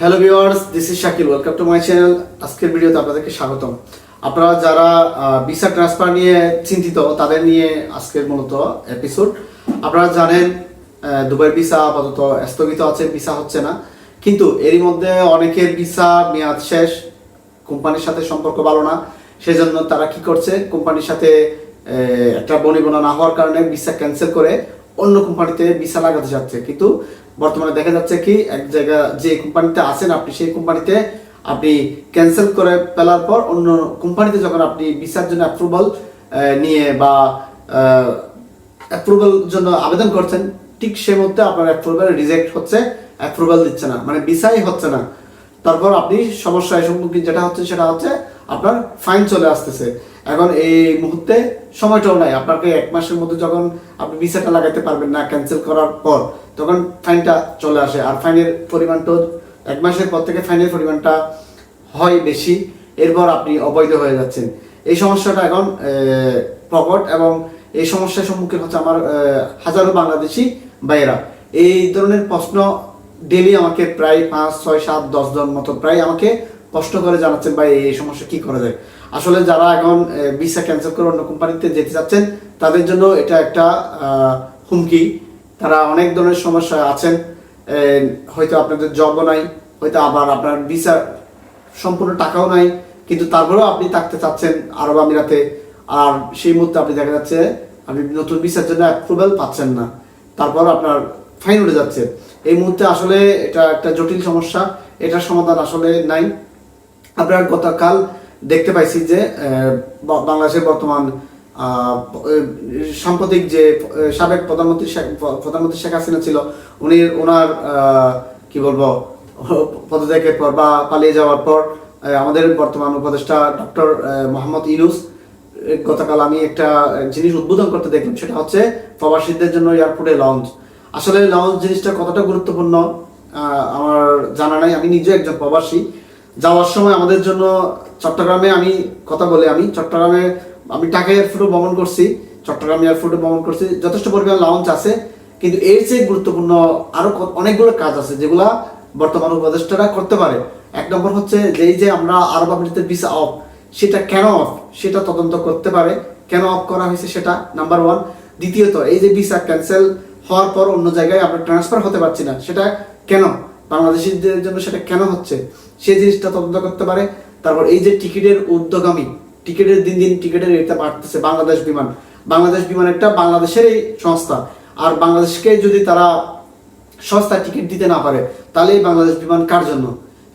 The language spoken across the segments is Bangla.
Hello viewers this is Shakil welcome to my channel আজকের ভিডিওতে আপনাদেরকে স্বাগতম। আপনারা যারা ভিসা ট্রান্সফার নিয়ে চিন্তিত, তাদের নিয়ে আজকের মূলত এপিসোড আপনারা জানেন দুবাইয়ের ভিসা আপাতত স্থগিত আছে ভিসা হচ্ছে না। কিন্তু এরই মধ্যে অনেকের ভিসা মেয়াদ শেষ, কোম্পানির সাথে সম্পর্ক ভালো না। সেজন্য তারা কি করছে? কোম্পানির সাথে একটা বনিবনা না হওয়ার কারণে ভিসা ক্যান্সেল করে অন্য কোম্পানিতে ভিসা লাগাতে যাচ্ছে। কিন্তু বর্তমানে দেখা যাচ্ছে কি, এক জায়গা যে কোম্পানিতে আছেন আপনি, সেই কোম্পানিতে আপনি ক্যান্সেল করে ফেলার পর অন্য কোম্পানিতে যখন আপনি ভিসার জন্য অ্যাপ্রুভাল নিয়ে বা অ্যাপ্রুভাল জন্য আবেদন করছেন, ঠিক সে মধ্যে আপনার অ্যাপ্রুভাল রিজেক্ট হচ্ছে অ্যাপ্রুভাল দিচ্ছে না। মানে ভিসাই হচ্ছে না। তারপর আপনি সমস্যায় সম্মুখীন যেটা হচ্ছে সেটা হচ্ছে আপনার ফাইন চলে আসতেছে। এখন এই মুহূর্তে সময়টাও নাই। আপনাকে এক মাসের মধ্যে যখন আপনি ভিসাটা লাগাতে পারবেন না ক্যান্সেল করার পর, তখন ফাইনটা চলে আসে। আর ফাইনের পরিমাণটাও এক মাসের পর থেকে ফাইনের পরিমাণটা হয় বেশি। এরপর আপনি অবৈধ হয়ে যাচ্ছেন। এই সমস্যাটা এখন প্রকট এবং এই সমস্যার সম্মুখীন হচ্ছে আমার হাজারো বাংলাদেশি ভাইয়েরা। এই ধরনের প্রশ্ন ডেলি আমাকে প্রায় পাঁচ, ছয়, সাত, দশ জন মতো প্রায় আমাকে প্রশ্ন করে জানাচ্ছেন, ভাই, এই সমস্যা কি করা যায়? আসলে যারা এখন ভিসা ক্যান্সেল করে অন্য কোম্পানিতে যেতে চাচ্ছেন, তাদের জন্য এটা একটা হুমকি। তারা অনেক ধরনের সমস্যা আছেন। হয়তো আপনাদের জবও নাই, হয়তো আবার আপনার ভিসা সম্পূর্ণ টাকাও নাই, কিন্তু তারপরেও আপনি থাকতে চাচ্ছেন আরব আমিরাতে। আর সেই মুহূর্তে আপনি দেখা যাচ্ছে, আপনি নতুন ভিসার জন্য অ্যাপ্রুভাল পাচ্ছেন না। তারপর আপনার ফাইন উঠে যাচ্ছে। এই মুহূর্তে আসলে এটা একটা জটিল সমস্যা। এটার সমাধান আসলে নাই। আমরা গতকাল দেখতে পাইছি যে বাংলাদেশের বর্তমান সাম্প্রতিক যে সাবেক প্রধানমন্ত্রী প্রধানমন্ত্রী শেখ হাসিনা ছিল, উনি ওনার কি বলব, পদত্যাগের পর বা পালিয়ে যাওয়ার পর আমাদের বর্তমান উপদেষ্টা ডক্টর মোহাম্মদ ইউনুস গতকাল আমি একটা জিনিস উদ্বোধন করতে দেখলাম, সেটা হচ্ছে প্রবাসীদের জন্য এয়ারপোর্টে লঞ্চ। আসলে লঞ্চ জিনিসটা কতটা গুরুত্বপূর্ণ আমার জানা নাই, আমি নিজে একজন প্রবাসী। যাওয়ার সময় আমাদের জন্য চট্টগ্রামে আমি কথা বলে, আমি চট্টগ্রামে, আমি টাকা এয়ারপোর্টে ভ্রমণ করছি, চট্টগ্রাম এয়ারপোর্টে ভ্রমণ করছি, যথেষ্ট পরিমাণ লঞ্চ আছে, কিন্তু এর চেয়ে গুরুত্বপূর্ণ আরও ক- অনেকগুলো কাজ আছে যেগুলা বর্তমান উপদেষ্টারা করতে পারে। এক নম্বর হচ্ছে যে এই যে আমরা আরব আমিরাতে ভিসা অফ সেটা কেন অফ সেটা তদন্ত করতে পারে। কেন অফ করা হয়েছে সেটা? নাম্বার ওয়ান দ্বিতীয়ত, এই যে ভিসা ক্যান্সেল হওয়ার পর অন্য জায়গায় আমরা ট্রান্সফার হতে পারছি না, সেটা কেন? বাংলাদেশিদের জন্য সেটা কেন হচ্ছে? সেই জিনিসটা তদন্ত করতে পারে। তারপর এই যে টিকিটের উদ্যোগামী, টিকিটের দিন দিন টিকিটের রেটটা বাড়তেছে বাংলাদেশ বিমান। বাংলাদেশ বিমান একটা বাংলাদেশেরই সংস্থা। আর বাংলাদেশকে যদি তারা সস্তা টিকিট দিতে না পারে, তাহলে বাংলাদেশ বিমান কার জন্য?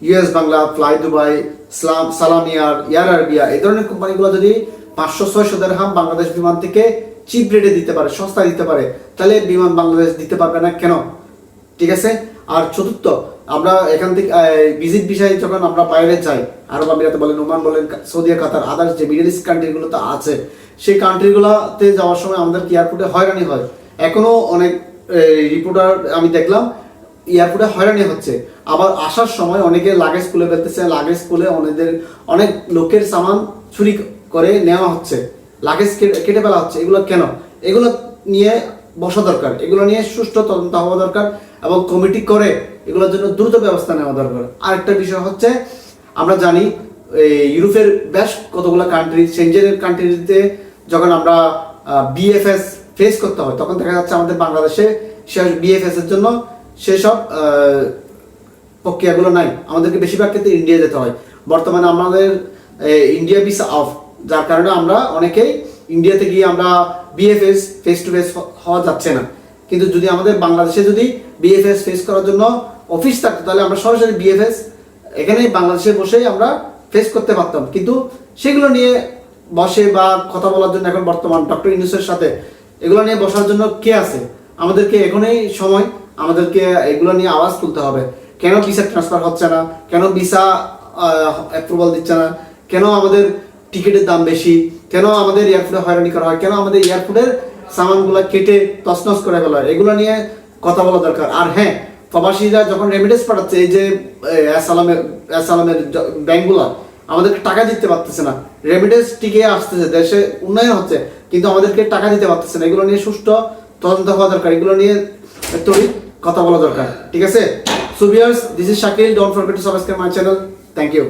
ইউএস বাংলা, ফ্লাই দুবাই, সালাম সালাম এয়ার এয়ার আরবিয়া, এই ধরনের কোম্পানিগুলো যদি পাঁচশো, ছয়শো দেড়হাম বাংলাদেশ বিমান থেকে চিপ রেটে দিতে পারে সস্তা দিতে পারে, তাহলে বিমান বাংলাদেশ দিতে পারবে না কেন? ঠিক আছে? আর চতুর্থ, আমরা এখান থেকে ভিজিট বিষয়ে যখন আমরা বাইরে যাই, আরব আমিরাতে বলেন, ওমান বলেন, সৌদি কাতার আদার্স যে মিডল ইস্ট কান্ট্রিগুলো তো আছে, সেই কান্ট্রিগুলোতে যাওয়ার সময় আমাদের এয়ারপোর্টে হয়রানি হয়? এখনও অনেক রিপোর্টার আমি দেখলাম এয়ারপোর্টে হয়রানি হচ্ছে। আবার আসার সময় অনেকে লাগেজ খুলে ফেলতেছে লাগেজ খুলে অনেকদের অনেক লোকের সামান চুরি করে নেওয়া হচ্ছে। লাগেজ কেটে ফেলা হচ্ছে। এগুলো কেন? এগুলো নিয়ে বসা দরকার। এগুলো নিয়ে সুষ্ঠু তদন্ত হওয়া দরকার এবং কমিটি করে এগুলোর জন্য দ্রুত ব্যবস্থা নেওয়া দরকার। আরেকটা বিষয় হচ্ছে, আমরা জানি ইউরোপের বেশ কতগুলো কান্ট্রি সেঞ্জেনের কান্ট্রিতে যখন আমরা বিএফএস ফেস করতে হয়, তখন দেখা যাচ্ছে আমাদের বাংলাদেশে সে বিএফএস এর জন্য সেসব প্রক্রিয়াগুলো নাই। আমাদেরকে বেশিরভাগ ক্ষেত্রে ইন্ডিয়া যেতে হয়। বর্তমানে আমাদের ইন্ডিয়া ভিসা অফ যার কারণে আমরা অনেকেই ইন্ডিয়াতে গিয়ে আমরা বিএফএস ফেস টু ফেস হওয়া যাচ্ছে না। কিন্তু যদি আমাদের বাংলাদেশে যদি বিএফএস ফেস করার জন্য অফিস থাকতো, তাহলে আমরা সরাসরি বিএফএস এখানে বাংলাদেশে বসেই আমরা ফেস করতে পারতাম। কিন্তু সেগুলো নিয়ে বসে বা কথা বলার জন্য এখন বর্তমান ডক্টর ইউনুসের সাথে এগুলো নিয়ে বসার জন্য কে আছে? আমাদেরকে এখনই সময়, আমাদেরকে এগুলো নিয়ে আওয়াজ তুলতে হবে। কেন ভিসা ট্রান্সফার হচ্ছে না? কেন ভিসা অ্যাপ্রুভাল দিচ্ছে না? কেন আমাদের টিকিটের দাম বেশি। কেন আমাদের এয়ারপোর্টে হয়রানি করা হয়? কেন আমাদের এয়ারপোর্টের সামানগুলো কেটে তছনছ করে ফেলা হয়? এগুলো নিয়ে কথা বলা দরকার। আর হ্যাঁ প্রবাসীরা যখন রেমিডেন্স পাঠাচ্ছে এই যে অ্যাসালামের অ্যাসালামের ব্যাংকগুলো আমাদেরকে টাকা দিতে পারতেছে না। রেমিডেন্স টিকে আসতেছে দেশে উন্নয়ন হচ্ছে কিন্তু আমাদেরকে টাকা দিতে পারতেছে না। এগুলো নিয়ে সুষ্ঠু তদন্ত হওয়া দরকার। এগুলো নিয়ে তৈরি কথা বলা দরকার। ঠিক আছে? Viewers, this is Shakil. Don't forget to subscribe my channel. Thank you.